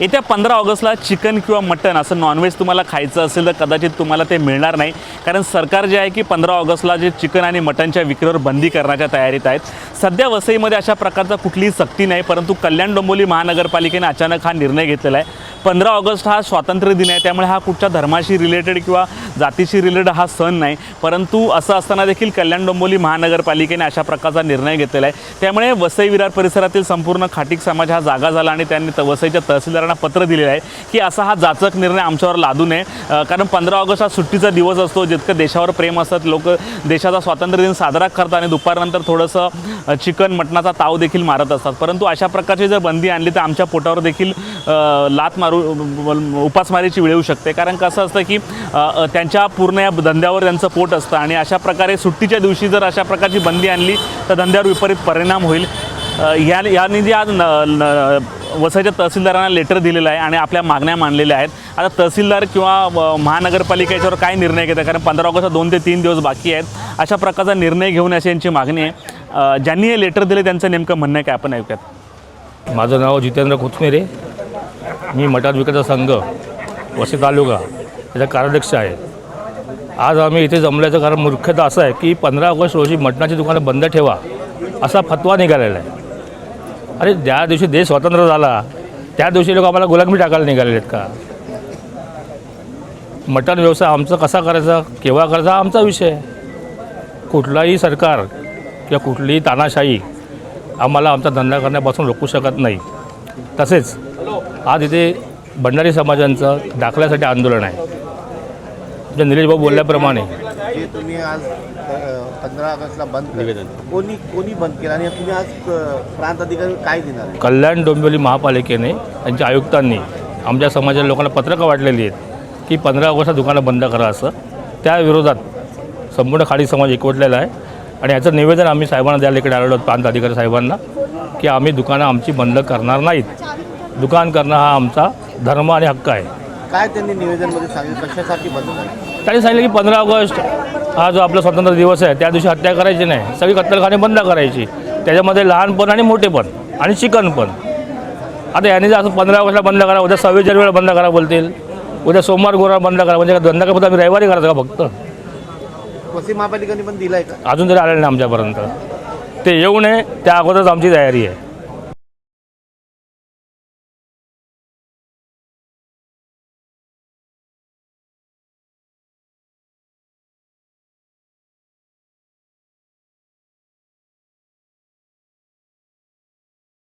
येत्या पंधरा ऑगस्टला चिकन किंवा मटन असं नॉनव्हेज तुम्हाला खायचं असेल तर कदाचित तुम्हाला ते मिळणार नाही. कारण सरकार जे आहे की पंधरा ऑगस्टला जे चिकन आणि मटनच्या विक्रीवर बंदी करण्याच्या तयारीत आहेत. सध्या वसईमध्ये अशा प्रकारचा कुठलीही सक्ती नाही परंतु कल्याण डोंबोली महानगरपालिकेने अचानक हा निर्णय घेतलेला आहे. पंधरा ऑगस्ट हा स्वातंत्र्य दिन आहे त्यामुळे हा कुठच्या धर्माशी रिलेटेड किंवा जातीशी रिलेटेड हा सण नाही. परंतु असं असताना देखील कल्याण डोंबोली महानगरपालिकेने अशा प्रकारचा निर्णय घेतलेला आहे. त्यामुळे वसई विरार परिसरातील संपूर्ण खाटीक समाज हा जागा झाला आणि त्यांनी त- तहसीलदार अधिकाऱ्यांना पत्र दिलेलं आहे की असा हा जाचक निर्णय आमच्यावर लादू नये. कारण पंधरा ऑगस्ट हा सुट्टीचा दिवस असतो जितकं देशावर प्रेम असतात लोक देशाचा स्वातंत्र्य दिन साजरा करतात आणि दुपारनंतर थोडंसं चिकन मटणाचा ताव देखील मारत असतात. परंतु अशा प्रकारची जर बंदी आणली तर आमच्या पोटावर देखील लात मारू उपासमारीची वेळ येऊ शकते. कारण कसं असतं की त्यांच्या पूर्ण या धंद्यावर त्यांचं पोट असतं आणि अशा प्रकारे सुट्टीच्या दिवशी जर अशा प्रकारची बंदी आणली तर धंद्यावर विपरीत परिणाम होईल. या यांनी जे आज न, न, वसईच्या तहसीलदारांना लेटर दिलेलं आहे आणि आपल्या मागण्या मांडलेल्या आहेत. आता तहसीलदार किंवा महानगरपालिका याच्यावर काय निर्णय घेतात? कारण पंधरा ऑगस्ट दोन ते तीन दिवस बाकी आहेत. अशा प्रकारचा निर्णय घेऊन अशी यांची मागणी आहे. ज्यांनी हे लेटर दिले त्यांचं नेमकं म्हणणं आहे काय? आपण ऐकूयात. माझं नाव जितेंद्र कोथमेरे. मी मटार विकास संघ वसई तालुका याचा कार्याध्यक्ष आहे. आज आम्ही इथे जमल्याचं कारण मुख्यतः असं आहे की पंधरा ऑगस्ट रोजी मटणाची दुकानं बंद ठेवा असा फतवा निघालेला आहे. अरे ज्या दिवशी देश स्वतंत्र झाला त्या दिवशी लोक आम्हाला गुलामी टाकायला निघालेले आहेत का? मटण व्यवसाय आमचा कसा करायचा केव्हा करायचा हा आमचा विषय कुठलाही सरकार किंवा कुठलीही तानाशाही आम्हाला आमचा धंदा करण्यापासून रोखू शकत नाही. तसेच आज इथे भंडारी समाजांचं दाखल्यासाठी आंदोलन आहे. जे निलेश भाऊ बोलल्याप्रमाणे जे तुम्ही आज पंधरा ऑगस्टला बंद निवेदन. कोणी कोणी बंद केलं? आणि तुम्ही आज प्रांत अधिकारी काय देणार कल्याण डोंबिवली महापालिकेने त्यांच्या आयुक्तांनी आमच्या समाजाच्या लोकांना पत्रकं वाटलेली आहेत की पंधरा ऑगस्टला दुकानं बंद करा असं. त्या विरोधात संपूर्ण खाडी समाज एकवटलेला आहे. आणि याचं निवेदन आम्ही साहेबांना द्यायला इकडे आलेलो आहोत प्रांत अधिकारी साहेबांना की आम्ही दुकानं आमची बंद करणार नाहीत. दुकान करणं हा आमचा धर्म आणि हक्क आहे. काय त्यांनी निवेदनमध्ये सांगितलं? कशासाठी बंद झालं? त्यांनी सांगितलं की पंधरा ऑगस्ट हा जो आपला स्वातंत्र्य दिवस आहे त्या दिवशी हत्या करायची नाही. सगळी कत्तलखाने बंद करायची. त्याच्यामध्ये लहानपण आणि मोठेपण आणि चिकन पण. आता यांनी जर असं पंधरा ऑगस्टला बंद करा उद्या सव्वीस जानेवारीला बंद करा बोलतील. उद्या सोमवार गुरुवार बंद करा. म्हणजे धंदा काय फक्त आम्ही रविवारी करायचा का फक्त? वसई महापालिकेने पण दिलाय का? अजून तरी आलेलं नाही आमच्यापर्यंत. ते येऊ नये त्या अगोदरच आमची तयारी आहे.